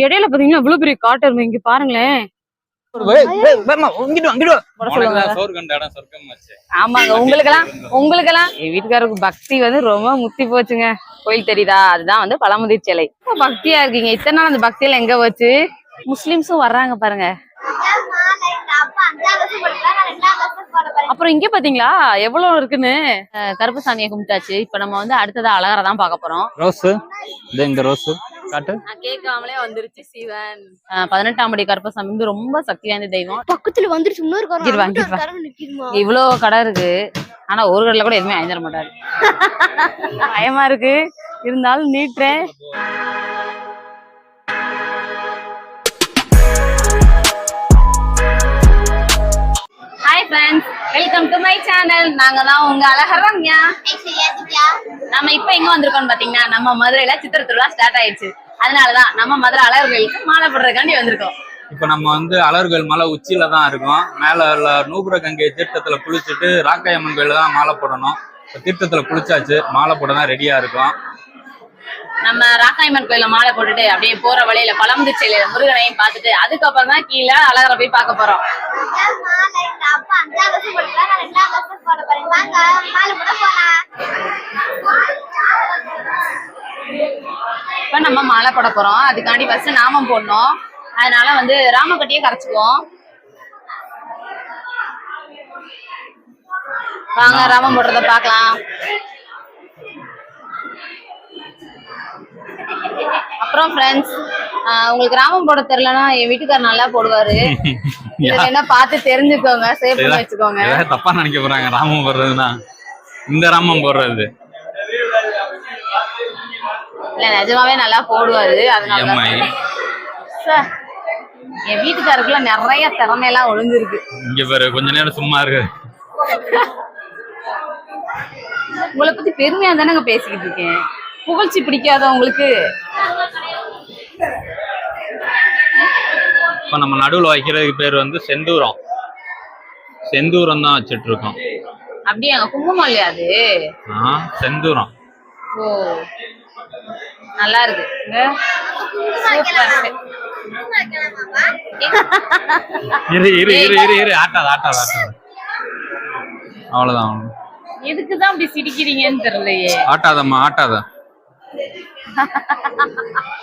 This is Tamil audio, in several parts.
இடையில பாத்தீங்கன்னா இவ்வளவு பெரிய காட்டு இங்க பாருங்களேன். ஆமாங்க உங்களுக்கெல்லாம் உங்களுக்கெல்லாம் என் வீட்டுக்காரருக்கு பக்தி வந்து ரொம்ப முத்தி போச்சுங்க. கோயில் தெரியுதா? அதுதான் வந்து பழமுதிர் சிலை. ரொம்ப பக்தியா இருக்கீங்க. இத்தனை நாள் அந்த பக்தியில எங்க போச்சு? முஸ்லிம்ஸும் வர்றாங்க பாருங்க. அப்புறம் இங்க பாத்தீங்களா? எவ்வளவு இருக்குன்னு? கருப்பு சாமியை கும்பிட்டாச்சு. இப்ப நம்ம வந்து அடுத்ததா அழகரை தான் பார்க்க போறோம். ரோஸ்? இது இந்த ரோஸ்? காட்டு? கேட்காமலே வந்துருச்சு சிவன். பதினெட்டாம் படி கருப்பசாமி வந்து ரொம்ப சக்தி வாய்ந்த தெய்வம். பக்கத்துல வந்துருச்சு இன்னொரு காரம் இங்கிட்டு வா, அங்கிட்டு இங்கிட்டு ஒரு வா. கரவு நிக்குதுமா இவ்வளோ கடை இருக்கு. ஆனா ஒரு கடையில கூட எதுவுமே வாங்கி தர மாட்டாரு. பயமா இருக்கு. இருந்தாலும் நீட்டுறேன். Hi friends welcome to my channel நாங்க தான் உங்க அழகர் ரம்யா நம்ம இப்ப எங்க வந்திருக்கோம் பாத்தீங்கன்னா நம்ம மதுரையில சித்திர திருவிழா ஸ்டார்ட் ஆயிடுச்சு. அதனாலதான் நம்ம மதுரை அழகர்களுக்கு மாலை போடுறதுக்காண்டி வந்திருக்கோம். இப்ப நம்ம வந்து அலர்கள் மலை உச்சியில தான் இருக்கோம். மேல உள்ள நூபுர கங்கை தீர்த்தத்துல குளிச்சுட்டு ராக்காயம்மன் கோயில தான் மாலை போடணும். இப்ப தீர்த்தத்துல குளிச்சாச்சு. மாலை போட தான் ரெடியா இருக்கோம். நம்ம ராக்காயம்மன் கோயில மாலை போட்டுட்டு அப்படியே போற வழியில பழமுதிர்ச்சியில முருகனையும் பார்த்துட்டு அதுக்கப்புறம் தான் கீழே அழகரை போய் பார்க்க போறோம். இப்ப நம்ம மாலை போட போறோம். அதுக்காண்டி ஃபர்ஸ்ட் நாமம் போடணும். அதனால வந்து ராமக்கட்டியே கரைச்சுக்குவோம். வாங்க ராமம் போடுறத பாக்கலாம் அப்புறம் ஃப்ரெண்ட்ஸ் உங்களுக்கு ராமம் போட தெரியலன்னா என் வீட்டுக்காரர் நல்லா போடுவாரு. என்ன பார்த்து தெரிஞ்சுக்கோங்க சேவ் பண்ணி வச்சுக்கோங்க. தப்பா நினைக்க போறாங்க ராமம் போடுறதுன்னா. இந்த ராமம் போடுறது. இல்ல நிஜமாவே நல்லா போடுவாரு அதனால என் வீட்டுக்காருக்குள்ள நிறைய திறமையெல்லாம் ஒளிஞ்சிருக்கு. இங்க பாரு கொஞ்ச நேரம் சும்மா இருக்கு உங்களை பத்தி பெருமையா தானேங்க பேசிக்கிட்டு இருக்கேன். புகழ்ச்சி பிடிக்காத உங்களுக்கு இப்ப நம்ம நடுவுல வைக்கிறதுக்கு பேர் வந்து செந்தூரம். செந்தூரம் தான் வச்சிட்டு இருக்கோம் அப்படியே? குங்குமம் இல்லையா அது? ஆ செந்தூரம். ஓ. நல்லா இருக்கு. இரு இரு இரு இரு இரு. ஆட்டாத ஆட்டாத ஆட்டாத அவ்வளவுதான் அவ்வளவுதான். எதுக்குதான் அப்படி சிரிக்கிறீங்கன்னு தெரியலையே. ஆட்டாதம்மா ஆட்டாத.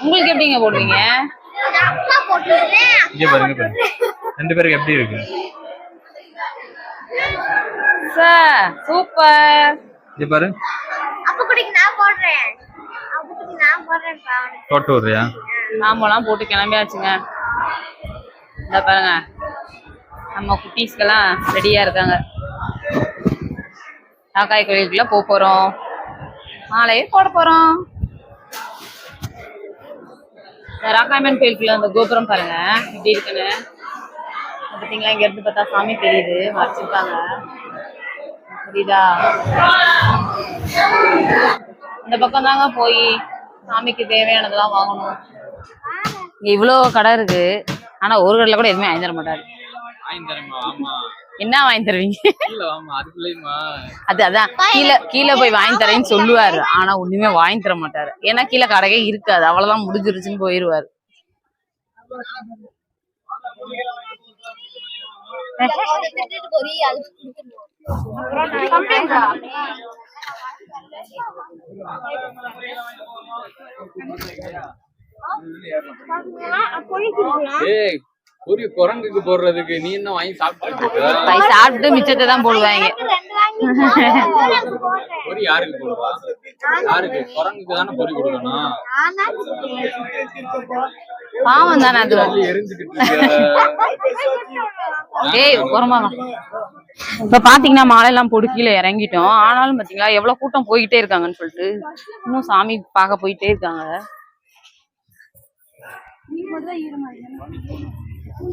உங்களுக்கு எப்படிங்க போடுவீங்க? இங்க பாருங்க பாருங்க. ரெண்டு பேருக்கு எப்படி இருக்கு? Sir super. இங்க பாரு. அப்ப குடிக்கு நான் போடுறேன். அப்ப குடிக்கு நான் போடுறேன் பாவம் போட்டு விடுறியா? மாம்பழம் போட்டு கிளம்பியாச்சுங்க. இந்த பாருங்க. நம்ம குட்டீஸ்க்கெல்லாம் ரெடியா இருக்காங்க. காக்காய் கோயிலுக்குள்ள போக போறோம். மாலையே போட போறோம். இந்த ராக்காயம்மன் கோயிலுக்குள்ள அந்த கோபுரம் பாருங்க. இப்படி இருக்குன்னு. பார்த்தீங்களா பாத்தீங்களா? இங்க இருந்து பார்த்தா சாமி தெரியுது. வச்சிருக்காங்க. புரியுதா? இந்த பக்கம் தாங்க போய் சாமிக்கு தேவையானதெல்லாம் வாங்கணும். இங்க இவ்வளோ கடை இருக்கு. ஆனா ஒரு கடையில கூட எதுவுமே வாங்கி தர மாட்டாரு. ஆமா. என்ன வாங்கி தருவீங்க? அது அதான். கீழே கீழே போய் வாங்கி தரேன்னு சொல்லுவாரு. ஆனா ஒண்ணுமே வாங்கி தர மாட்டாரு. ஏன்னா கீழே கடையே இருக்காது. அவ்வளவுதான் முடிஞ்சிருச்சுன்னு போயிருவாரு. ஏய் பொரி குரங்குக்கு போடுறதுக்கு நீ என்ன வாங்கி சாப்பிட்டு சாப்பிட்டு மிச்சத்தை தான் போடுவாங்க. பொரி யாருக்கு போடுவா? யாருக்கு? குரங்குக்கு தானே பொரி கொடுக்கணும். பாவம் தானே அது. ஏய் உரமா இப்ப பாத்தீங்கன்னா மாலை எல்லாம் போட்டு கீழே இறங்கிட்டோம். ஆனாலும் பாத்தீங்களா எவ்வளவு கூட்டம் போயிட்டே இருக்காங்கன்னு சொல்லிட்டு இன்னும் சாமி பார்க்க போயிட்டே இருக்காங்க.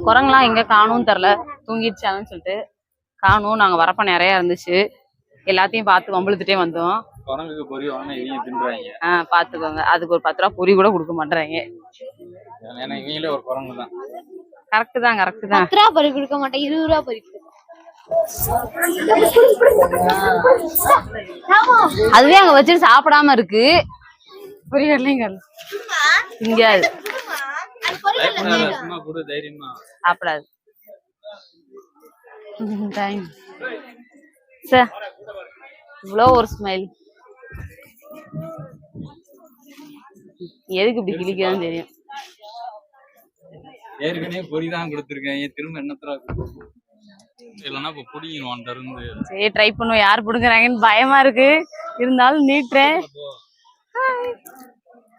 குரங்கெல்லாம் எங்க காணும் தெரில தூங்கிடுச்சாங்கன்னு சொல்லிட்டு காணும். நாங்க வரப்ப நிறைய இருந்துச்சு. எல்லாத்தையும் பார்த்து வம்பிழுத்துட்டே வந்தோம். குரங்குக்கு பொரி வாங்கினா இவங்க தின்றாங்க ஆஹ் பாத்துக்கோங்க அதுக்கு ஒரு பத்து ரூபா பொரி கூட கொடுக்க மாட்டேறாங்க. ஏன்னா இவங்களே ஒரு குரங்கு தான். கரெக்ட் தான் கரெக்ட் தான். பத்து ரூபா பொரி கொடுக்க மாட்டேன். இருபது ரூபா பொரி கொடுப்பேன். அதுவே அங்க வச்சுட்டு சாப்பிடாம இருக்கு. புரியலைங்க. இங்க. சும்மா கொடு தைரியமா. சாப்பிடாது. டைம் சார் இவ்வளோ ஒரு ஸ்மைல் எதுக்கு இப்படி கிழிக்கதான் தெரியும். ஏற்கனவே பொரி தான் கொடுத்துருக்கேன். ஏன் திரும்ப என்னத்தரா இல்லைன்னா இப்ப புடிங்கணும் உன்கிட்ட இருந்து சரி ட்ரை பண்ணுவோம். யார் பிடுங்குறாங்கன்னு பயமா இருக்கு. இருந்தாலும் நீட்டுறேன்.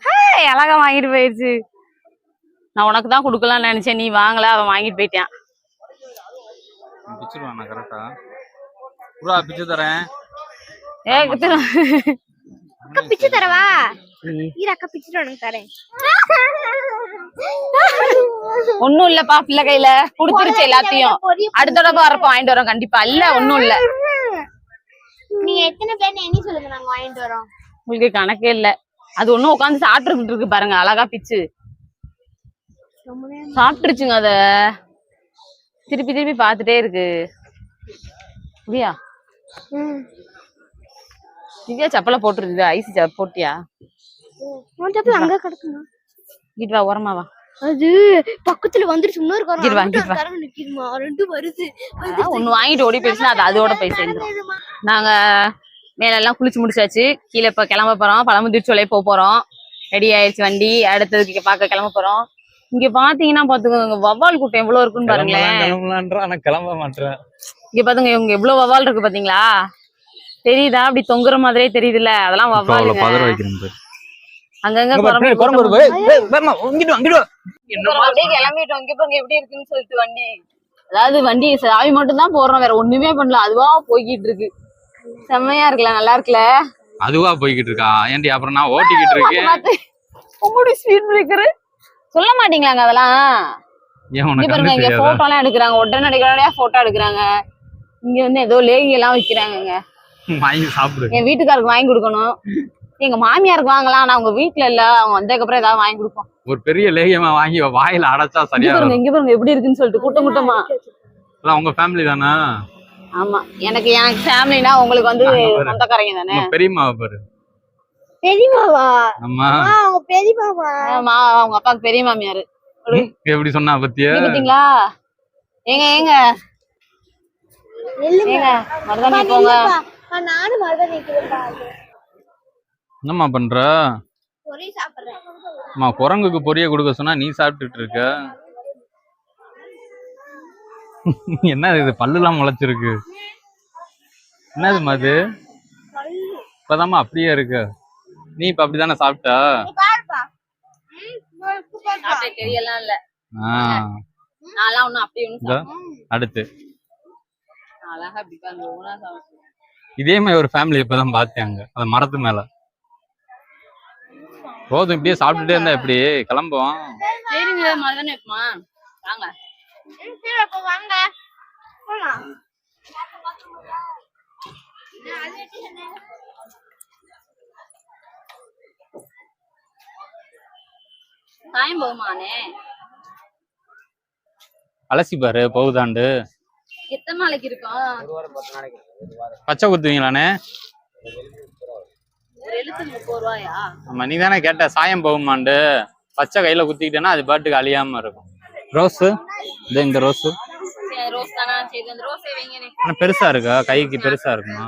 ஹாய் அழகா வாங்கிட்டு போயிடுச்சு நான் உனக்கு தான் கொடுக்கலாம்னு நினைச்சேன். நீ வாங்கல அவன் வாங்கிட்டு போயிட்டான். பிச்சிருவான் நான் கரெக்டா புறா பிச்சு தரேன். ஏ குத்துரு அக்கா பிச்சு தரவா? இரு அக்கா பிச்சுட்டு உனக்கு தரேன். ஒண்ணும் இல்லப்பா பிள்ளை கையில. குடுத்துருச்சு எல்லாத்தையும். அடுத்த தடவை வரப்ப வாங்கிட்டு வரோம் கண்டிப்பா. இல்ல ஒண்ணும் இல்ல. நீங்க எத்தனை பேர் எண்ணி சொல்லுங்க நாங்க வாங்கிட்டு வரோம். உங்களுக்கு கணக்கே இல்ல. அது ஒண்ணும் உட்காந்து சாப்பிட்டுக்கிட்டு இருக்கு பாருங்க அழகா பிச்சு. சாப்பிட்டுருச்சுங்க அத. திருப்பி திருப்பி பார்த்துட்டே இருக்கு. புரியா திவ்யா செப்பலை போட்டுருது ஐஸ் போட்டியா? அங்க கிடக்குமா? இங்கிட்டு வா ஓரமா வா. அது பக்கத்துல வந்துருச்சு. இன்னொரு. காரம். நிக்குதுமா? ரெண்டும் வருது. ஒண்ணு வாங்கிட்டு ஓடி போயிடுச்சுன்னா அது அதோட போய் சேர்ந்துரும் நாங்க மேல எல்லாம் குளிச்சு முடிச்சாச்சு. கீழே இப்ப கிளம்ப போறோம். பழமுதிர்ச்சோலை போக போறோம். ரெடி ஆயிடுச்சு வண்டி. அடுத்ததுக்கு பார்க்க கிளம்ப போறோம். இங்க பாத்தீங்கன்னா பாத்துக்கோங்க வவ்வால் கூட்டம் எவ்வளவு இருக்குன்னு பாருங்களேன். ஆனா கிளம்ப மாட்டேன். இங்க பாத்துங்க இவங்க எவ்வளவு வவ்வால் இருக்கு பாத்தீங்களா? தெரியுதா? அப்படி தொங்குற மாதிரியே தெரியுதுல்ல. அதெல்லாம் பாரு. அங்கங்க கிளம்பிட்டோம். இங்க பாருங்க எப்படி இருக்குன்னு சொல்லிட்டு வண்டி. அதாவது வண்டி சாவி மட்டும் தான் போடுறோம் வேற ஒண்ணுமே பண்ணல. அதுவா போய்கிட்டு இருக்கு. செம்மையா இருக்குல்ல நல்லா இருக்குல்ல? அதுவா போய்கிட்டு இருக்கா? ஏன்டி அப்புறம் நான் ஓட்டிக்கிட்டு இருக்கேன். உங்களுடைய ஸ்பீட் பிரேக்கர் சொல்ல மாட்டீங்களாங்க அதெல்லாம்? பாருங்க இங்க போட்டோ எல்லாம் எடுக்கிறாங்க. உடனடிக்கடியா போட்டோ எடுக்கிறாங்க. இங்க வந்து ஏதோ லேகி எல்லாம் சாப்பிடு. என் வீட்டுக்காருக்கு வாங்கி கொடுக்கணும். எங்க மாமியாருக்கு வாங்கலாம் ஆனா அவங்க வீட்டுல இல்ல. அவங்க வந்ததுக்கு அப்புறம் ஏதாவது வாங்கி கொடுப்போம். ஒரு பெரிய லேகியமா வாங்கி வாயில அடைச்சா இங்க சரியா பாருங்க இங்க பாருங்க எப்படி இருக்குன்னு சொல்லிட்டு கூட்டம் கூட்டமா. உங்க ஃபேமிலி தானே? ஆமா. எனக்கு எனக்கு ஃபேமிலினா உங்களுக்கு வந்து. சொந்தக்காரங்க தானே? பாரு. பெரியமாவா அவங்க ஆமா அவங்க பெரிய மாமியாரு. எப்படி சொன்னா பத்தியா? இங்க பாத்தீங்களா? ஏங்க ஏங்க. ஏங்க மருதாணி போங்க நானும் மருதான் நிக்கிறேன்ப்பா என்னம்மா பண்ற? அம்மா குரங்குக்கு பொரிய கொடுக்க சொன்னா நீ சாப்பிட்டுட்டு இருக்க. என்ன இது பல்லுலாம் முளைச்சிருக்கு. என்னது மது இப்பதாம்மா அப்படியே இருக்கு. நீ இப்ப அப்படிதானே சாப்பிட்டா? தெரியலாம் இல்ல. ஆ, நான்லாம் ஒண்ணும் அப்படி ஒண்ணும் அடுத்து. அழகா சாப்பிட்டு இதே மாதிரி ஒரு ஃபேமிலி இப்பதான் பார்த்தாங்க அந்த மரத்து மேல. போதும் இப்படியே சாப்பிட்டுட்டே இருந்தா எப்படி? கிளம்புவோம். சரிங்க வாங்க. சரி அப்ப வாங்க. சாயம் போகுமானே அலசி பாரு போகுதாண்டு. எத்தனை நாளைக்கு இருக்கும்? பச்சை ரூபாயா? ஆமா நீ தானே கேட்ட சாயம் போகுமாண்டு பச்சை கையில குத்திக்கிட்டேன்னா அது பாட்டுக்கு அழியாம இருக்கும். ரோஸு? இது இந்த ரோஸு? பெருசா இருக்கா? கைக்கு பெருசா இருக்குமா?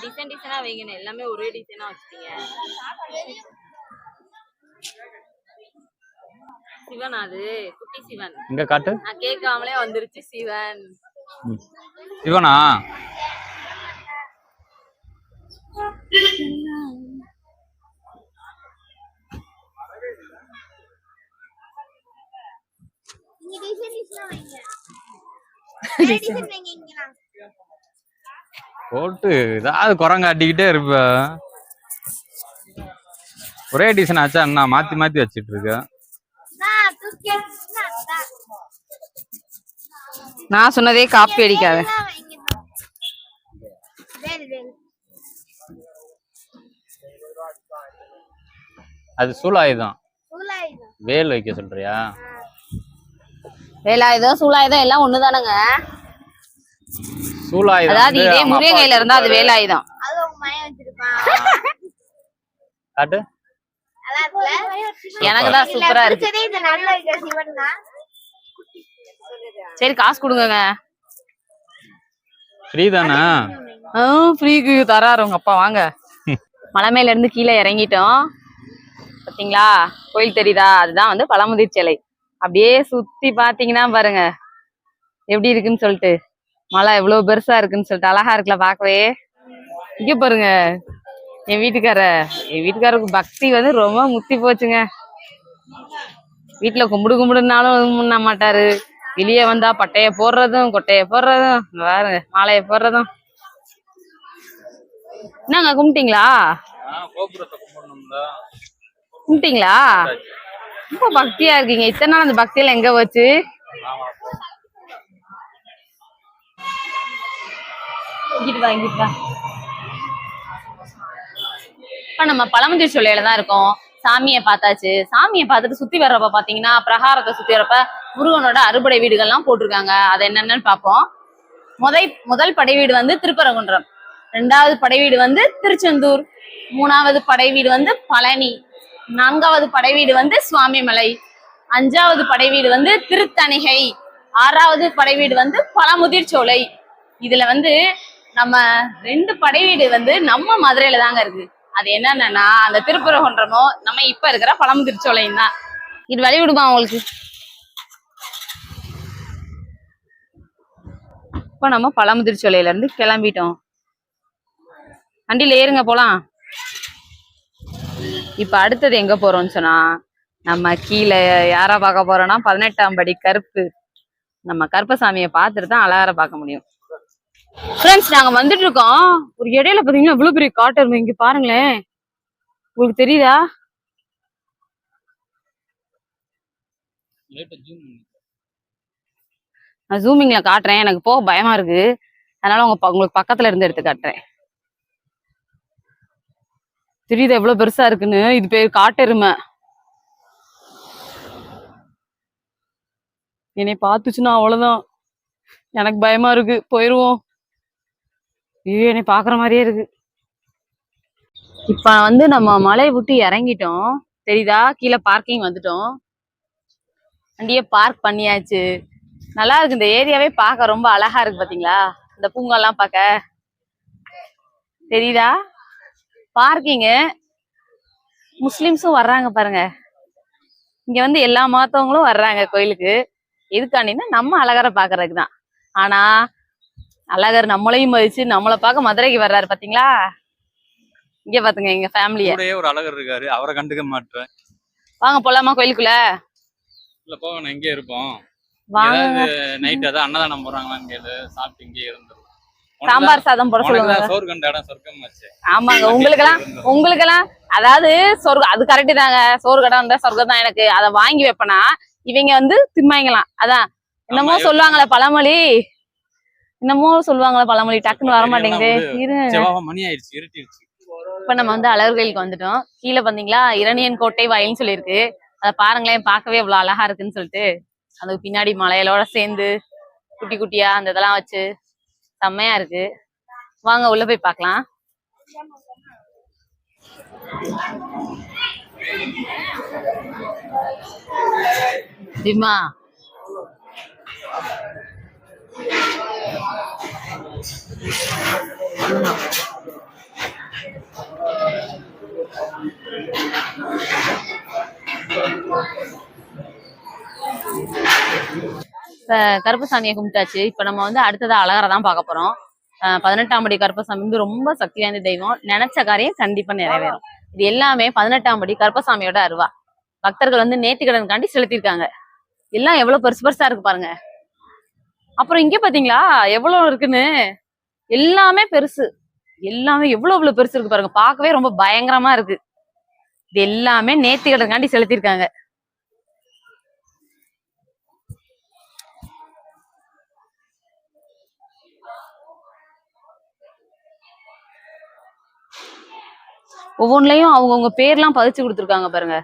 டிசைன் டிசைனா வைங்கண்ணே எல்லாமே ஒரே டிசைனா வச்சுட்டீங்க. சிவன் அது. குட்டி சிவன். இங்க காட்டு. நான் கேட்காமலே வந்துருச்சு சிவன். சிவனா நீங்க டிசைன் டிசைன் வைங்க டிசைன் வைங்க இங்கலாம் போட்டு ஏதாவது குரங்காட்டிக்கிட்டே இருப்ப. ஒரே டிசைன் ஆச்சா என்ன? மாத்தி மாத்தி வச்சிட்டு இருக்க நான் சொன்னதே காப்பி அடிக்காத. அது சூலாயுதம். வேல் வைக்க சொல்றியா? வேலாயுதம் சூலாயுதம் எல்லாம் ஒண்ணுதானங்க? சூலாயுதம் அதாவது இதே முருங்கையில இருந்தா அது. வேலாயுதம். காட்டு. எனக்கு தான் சூப்பரா இருக்கு. சரி காசு கொடுங்கங்க. ஃப்ரீ தானே ஃப்ரீக்கு தராரு உங்க அப்பா வாங்க. மலை மேல இருந்து கீழே இறங்கிட்டோம். பாத்தீங்களா? கோயில் தெரியுதா? அதுதான் வந்து பழமுதிர் சிலை. அப்படியே சுத்தி பாத்தீங்கன்னா பாருங்க. எப்படி இருக்குன்னு சொல்லிட்டு. மலை எவ்வளவு பெருசா இருக்குன்னு சொல்லிட்டு அழகா இருக்குல்ல பார்க்கவே. இங்க பாருங்க. என் வீட்டுக்கார என் வீட்டுக்காரருக்கு பக்தி வந்து ரொம்ப முத்தி போச்சுங்க. வீட்டுல கும்பிடு கும்பிடுனாலும் முன்ன மாட்டாரு. வெளியே வந்தா பட்டைய போடுறதும் கொட்டைய போடுறதும் பாருங்க மாலையை போடுறதும். என்னங்க கும்பிட்டீங்களா? கும்பிட்டீங்களா? ரொம்ப பக்தியா இருக்கீங்க. இத்தனை நாள் அந்த பக்தியில எங்க போச்சு? இப்ப நம்ம பழமுதிர் சோலையில தான் இருக்கோம். சாமியை பார்த்தாச்சு. சாமியை பார்த்துட்டு சுத்தி வர்றப்ப பாத்தீங்கன்னா பிரகாரத்தை சுத்தி வர்றப்ப முருகனோட அறுபடை வீடுகள்லாம் போட்டிருக்காங்க. அது என்னென்னு பார்ப்போம். முதை முதல் படை வீடு வந்து திருப்பரங்குன்றம். ரெண்டாவது படை வீடு வந்து திருச்செந்தூர். மூணாவது படை வீடு வந்து பழனி. நான்காவது படை வீடு வந்து சுவாமிமலை. அஞ்சாவது படை வீடு வந்து திருத்தணிகை. ஆறாவது படை வீடு வந்து பழமுதிர் சோலை. இதுல வந்து நம்ம ரெண்டு படை வீடு வந்து நம்ம மதுரையில தாங்க இருக்கு. அது என்னன்னா அந்த திருப்புரகுன்றமோ நம்ம இப்ப இருக்கிற பழமுதிர் சோலையும் தான். இது வழி விடுமா உங்களுக்கு? இப்போ நம்ம பழமுதிர் சோலையில இருந்து கிளம்பிட்டோம். வண்டியில ஏறுங்க போலாம். இப்போ அடுத்தது எங்கே போகிறோம்னு சொன்னால் நம்ம கீழே யாரை பார்க்க போகிறோன்னா பதினெட்டாம் படி கருப்பு. நம்ம கருப்பசாமியை பார்த்துட்டு தான் அழகார பார்க்க முடியும். ஃப்ரெண்ட்ஸ் நாங்கள் வந்துட்டு இருக்கோம் ஒரு இடையில பார்த்தீங்கன்னா இவ்வளோ பெரிய காட்டு இங்கே பாருங்களேன். உங்களுக்கு தெரியுதா? நான் ஜூமிங்ல காட்டுறேன். எனக்கு போக பயமா இருக்கு. அதனால உங்க ப- உங்களுக்கு பக்கத்துல இருந்து எடுத்து காட்டுறேன். தெரியுதா எவ்வளவு பெருசா இருக்குன்னு? இது பேர் காட்டெருமை. என்னை பார்த்துச்சுன்னா அவ்வளவுதான். எனக்கு பயமா இருக்கு. போயிருவோம். ஐயோ என்னை பாக்குற மாதிரியே இருக்கு. இப்ப வந்து நம்ம மலையை விட்டு இறங்கிட்டோம். தெரியுதா? கீழே பார்க்கிங் வந்துட்டோம். வண்டியே பார்க் பண்ணியாச்சு. நல்லா இருக்கு. இந்த ஏரியாவே பார்க்க ரொம்ப அழகா இருக்கு பாத்தீங்களா? இந்த பூங்கெல்லாம் பார்க்க. தெரியுதா? பார்க்கிங்கு முஸ்லிம்ஸும் வர்றாங்க பாருங்க. இங்க வந்து எல்லா மதத்தவங்களும் வர்றாங்க கோயிலுக்கு. எதுக்காண்டின்னா நம்ம அழகரை பாக்குறதுக்கு தான் ஆனா அழகர் நம்மளையும் மதிச்சு நம்மளை பார்க்க மதுரைக்கு வர்றாரு பாத்தீங்களா? இங்க பாத்துங்க எங்க ஃபேமிலிய ஒரு அழகர் இருக்காரு அவரை கண்டுக்க மாட்டேன். வாங்க போலாமா கோயிலுக்குள்ள? இல்ல இங்கே இருப்போம். வாங்க. நைட் ஏதாவது அன்னதானம் போறாங்களான்னு கேளு சாப்பிட்டு இங்கே இருந்துரும் சாம்பார் சாதம் போட சொல்லுங்க சோறு கண்ட இடம் சொர்க்கம் ஆச்சு ஆமாங்க உங்களுக்கெல்லாம் உங்களுக்கெல்லாம் அதாவது சொர்க்கம் அது கரெக்ட் தாங்க. சோறு கடை வந்தா சொர்க்கம் தான் எனக்கு. அதை வாங்கி வைப்பனா இவங்க வந்து திம்மாய்ங்களாம். அதான் என்னமோ சொல்லுவாங்களே பழமொழி. என்னமோ சொல்லுவாங்களே பழமொழி டக்குன்னு வர மாட்டேங்குது. இப்ப நம்ம வந்து அழகர் கோயிலுக்கு வந்துட்டோம். கீழே பாத்தீங்களா இரணியன் கோட்டை வயல்னு சொல்லியிருக்கு. அதை பாருங்களேன் பார்க்கவே இவ்வளவு அழகா இருக்குன்னு சொல்லிட்டு. அதுக்கு பின்னாடி மலையிலோட சேர்ந்து குட்டி குட்டியா அந்த இதெல்லாம் வச்சு செம்மையா இருக்கு. வாங்க உள்ள போய் பார்க்கலாம். திமா இப்ப கருப்பசாமியை கும்பிட்டாச்சு. இப்ப நம்ம வந்து அடுத்ததா அழகரை தான் பார்க்க போறோம். பதினெட்டாம் படி கருப்பசாமி வந்து ரொம்ப சக்தி வாய்ந்த தெய்வம். நினைச்ச காரியம் கண்டிப்பா நிறைவேறும். இது எல்லாமே பதினெட்டாம் படி கருப்பசாமியோட அருவா. பக்தர்கள் வந்து நேர்த்திக்கடனுக்காண்டி செலுத்திருக்காங்க எல்லாம் எவ்வளவு பெருசு பெருசா இருக்கு பாருங்க. அப்புறம் இங்க பாத்தீங்களா? எவ்வளவு இருக்குன்னு? எல்லாமே பெருசு. எல்லாமே எவ்வளவு எவ்வளவு பெருசு இருக்கு பாருங்க. பார்க்கவே ரொம்ப பயங்கரமா இருக்கு. இது எல்லாமே நேர்த்திக்கடனுக்காண்டி செலுத்திருக்காங்க ஒவ்வொன்றுலயும் அவங்கவுங்க பேர்லாம் பதிச்சு கொடுத்துருக்காங்க பாருங்க.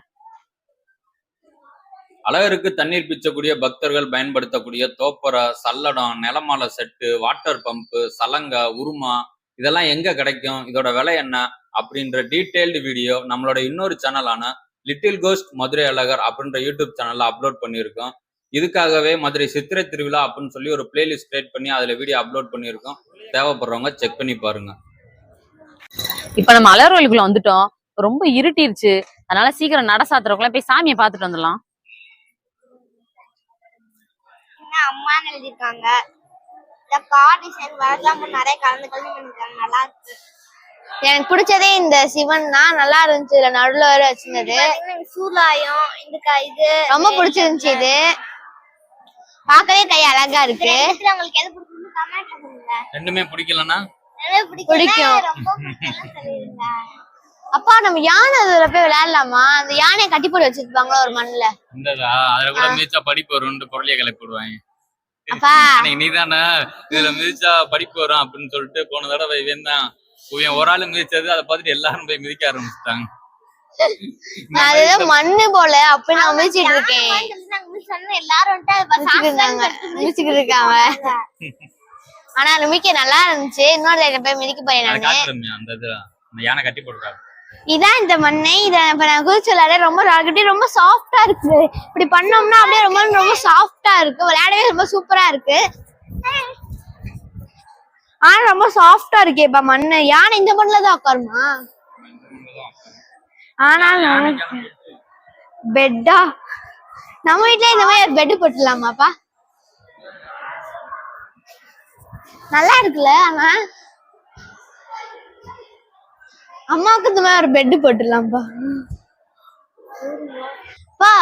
அழகருக்கு தண்ணீர் பிச்சக்கூடிய பக்தர்கள் பயன்படுத்தக்கூடிய தோப்பரை சல்லடம் நிலமாலை செட்டு வாட்டர் பம்பு சலங்கா உருமா இதெல்லாம் எங்க கிடைக்கும்? இதோட விலை என்ன? அப்படின்ற டீட்டெயில்டு வீடியோ நம்மளோட இன்னொரு சேனலான லிட்டில் கோஸ்ட் மதுரை அழகர் அப்படின்ற யூடியூப் சேனல்ல அப்லோட் பண்ணியிருக்கோம். இதுக்காகவே மதுரை சித்திரை திருவிழா அப்படின்னு சொல்லி ஒரு பிளேலிஸ்ட் கிரியேட் பண்ணி அதுல வீடியோ அப்லோட் பண்ணியிருக்கோம். தேவைப்படுறவங்க செக் பண்ணி பாருங்க. இப்ப நம்ம அலர் கோயிலுக்குள்ள வந்துட்டோம். ரொம்ப இருட்டிருச்சு. அதனால சீக்கிரம் நட சாத்துறவங்களாம் போய் சாமியை பார்த்துட்டு வந்துடலாம். என்ன அம்மான்னு எழுதியிருக்காங்க. இந்த கார் டிசைன் வரலாம நிறைய கலந்து கலந்து பண்ணிருக்காங்க நல்லா இருக்கு. எனக்கு பிடிச்சதே இந்த சிவன் தான். நல்லா இருந்துச்சு. இதுல நடுவுல வேற வச்சிருந்தது. சூலாயம் இந்த இது. ரொம்ப பிடிச்சிருந்துச்சு இது. பார்க்கவே கை அழகா இருக்கு. உங்களுக்கு எது பிடிக்கும் கமெண்ட் பண்ணுங்க. ரெண்டுமே பிடிக்கலன்னா? பிடிக்கும். அப்பா நம்ம யானை அதுல போய் விளையாடலாமா? அந்த யானையை கட்டி போட்டு வச்சிருப்பாங்களா ஒரு மண்ணுல? இந்ததா அதுல கூட மிதிச்சா படிப்பு வரும்னு பொருளிய கிளப்பி விடுவாங்க அப்பா. அன்னைக்கு நீ தானே இதுல மிதிச்சா படிப்பு வரும் அப்படின்னு சொல்லிட்டு போன தடவை இவன் தான் இவன் ஒரு ஆளு மிதிச்சது அதை பார்த்துட்டு எல்லாரும் போய் மிதிக்க ஆரம்பிச்சிட்டாங்க. நான் அது மண்ணு போல அப்ப நான் மிதிச்சிட்டு இருக்கேன். இருந்தாங்க. மிதிச்சுக்கிட்டு இருக்காங்க. ஆனா அது மிதிக்க நல்லா இருந்துச்சு. இன்னொரு லைன் போய் மிதிக்க போறேன் அதை நானு. காட்டுறோமே அந்த இது. அந்த யானை கட்டி போட்டுருக்காங்க இதான் இந்த மண்ணை. இத இப்ப நான் குதிச்சு விளையாட ரொம்ப ராக்கெட்டி ரொம்ப சாஃப்டா இருக்கு. இப்படி பண்ணோம்னா அப்படியே ரொம்ப ரொம்ப சாஃப்டா இருக்கு. விளையாடவே ரொம்ப சூப்பரா இருக்கு. ஆனா ரொம்ப சாஃப்டா இருக்கே இப்ப மண்ணு. யானை இந்த மண்ணுல தான் உட்காருமா? ஆனா பெட்டா நம்ம வீட்ல இந்த மாதிரி பெட் போட்டுலாமாப்பா நல்லா இருக்குல்ல ஆனா அம்மாவுக்கு இந்த மாதிரி ஒரு பெட் போட்டுடலாம்ப்பா. பா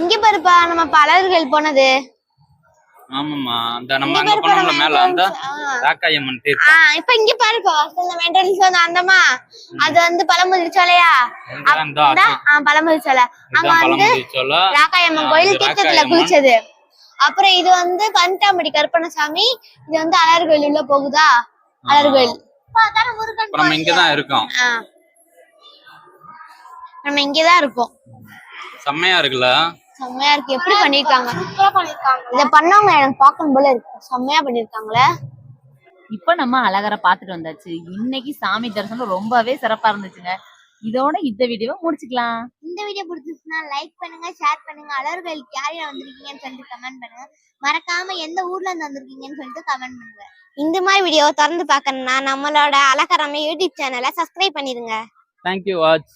இங்க பாருப்பா நம்ம பலர்கள் போனது. ஆமாம்மா அந்த நம்ம அங்க போனோம்ல மேல அந்த ஆ. ராக்காயம்மன் ஆ தீர்த்தம். இப்ப இங்க பாருப்பா அந்த மெயின்டெனன்ஸ் வந்து அந்தமா அது வந்து பழமுதிர்ச்சோலையா? இங்க அந்த அங்க வந்து பழமுதிர். ராக்காயம்மன் கோயில் தீர்த்தத்துல. குளிச்சது. அப்புறம் இது வந்து கண்டாமடி கருப்பணசாமி இது வந்து அலர் கோயில் உள்ள போகுதா? அலர் கோயில் இப்ப நம்ம இங்கதான் இருக்கோம். நம்ம இங்கதான் இருக்கோம். செம்மையா இருக்குல்ல? செம்மையா இருக்கு. எப்படி பண்ணிருக்காங்க. இத பண்ணவங்க எனக்கு பார்க்கணும் போல இருக்கு. செம்மையா பண்ணிருக்காங்களே. இப்ப நம்ம அழகரை பார்த்துட்டு வந்தாச்சு. இன்னைக்கு சாமி தரிசனம் ரொம்பவே சிறப்பா இருந்துச்சுங்க. இதோட இந்த வீடியோவை முடிச்சுக்கலாம். இந்த வீடியோ பிடிச்சிருச்சுன்னா லைக் பண்ணுங்க ஷேர் பண்ணுங்க. அலர்களுக்கு யார் யார் வந்திருக்கீங்கன்னு சொல்லிட்டு கமெண்ட் பண்ணுங்க. மறக்காம எந்த ஊர்ல இருந்து வந்திருக்கீங்கன்னு சொல்லிட்டு கமெண்ட் பண்ணுங்க. இந்த மாதிரி வீடியோ திறந்து பார்க்கணும்னா நம்மளோட அழகரமை யூடியூப் சேனலை சப்ஸ்கிரைப் பண்ணிருங்க தேங்க்யூ வாட்ச்